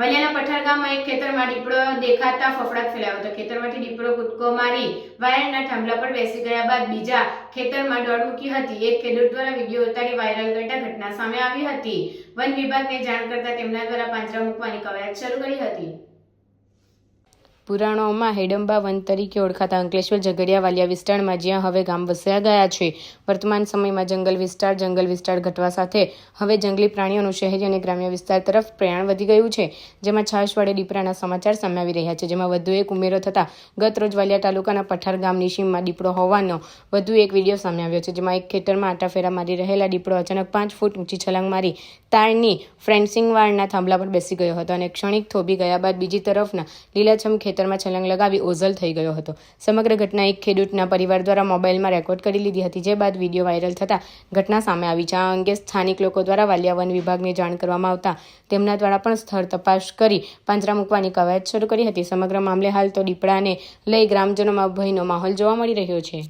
વલિયાના પઠાર ગામમાં એક ખેતરમાં દીપડો દેખાતા ફફડાટ ફેલાયો હતો. ખેતરમાંથી દીપડો કૂદકો મારી વાયરના થાંભલા પર બેસી ગયા બાદ બીજા ખેતરમાં દોડ મૂકી હતી. એક ખેડૂત દ્વારા વીડિયો ઉતારી વાયરલ કરતા ઘટના સામે આવી હતી. વન વિભાગને જાણ કરતા તેમના દ્વારા પાંજરા મૂકવાની કવાયત શરૂ કરી હતી. પુરાણોમાં હેડંબા વન તરીકે ઓળખાતા અંકલેશ્વર ઝઘડિયા વાલિયા વિસ્તારમાં જ્યાં હવે ગામ વસ્યા ગયા છે. વર્તમાન સમયમાં જંગલ વિસ્તાર જંગલ વિસ્તાર ઘટવા સાથે હવે જંગલી પ્રાણીઓનું શહેરી અને ગ્રામ્ય વિસ્તાર તરફ પ્રયાણ વધી ગયું છે. જેમાં છાશવાડે દીપડાના સમાચાર સામે આવી રહ્યા છે. જેમાં વધુ એક ઉમેરો થતાં ગત રોજ વાલિયા તાલુકાના પઠાર ગામની સીમમાં દીપડો હોવાનો વધુ એક વીડિયો સામે આવ્યો છે. જેમાં એક ખેતરમાં આટાફેરા મારી રહેલા દીપડો અચાનક પાંચ ફૂટ ઊંચી છલાંગ મારી તારની ફ્રેન્સિંગ વાળના થાંભલા પર બેસી ગયો હતો અને ક્ષણિક થોભી ગયા બાદ બીજી તરફના લીલાછમ ખેતરમાં છલાંગ લગાવી ઓઝલ થઈ ગયો હતો. સમગ્ર ઘટના એક ખેડૂતના પરિવાર દ્વારા મોબાઈલમાં રેકોર્ડ કરી લીધી હતી, જે બાદ વીડિયો વાયરલ થતાં ઘટના સામે આવી જ્યાં અંગે સ્થાનિક લોકો દ્વારા વાલિયા વન વિભાગને જાણ કરવામાં આવતા તેમના દ્વારા પણ સ્થળ તપાસ કરી પાંજરા મૂકવાની કવાયત શરૂ કરી હતી. સમગ્ર મામલે હાલ તો દીપડાને લઈ ગ્રામજનોમાં ભયનો માહોલ જોવા મળી રહ્યો છે.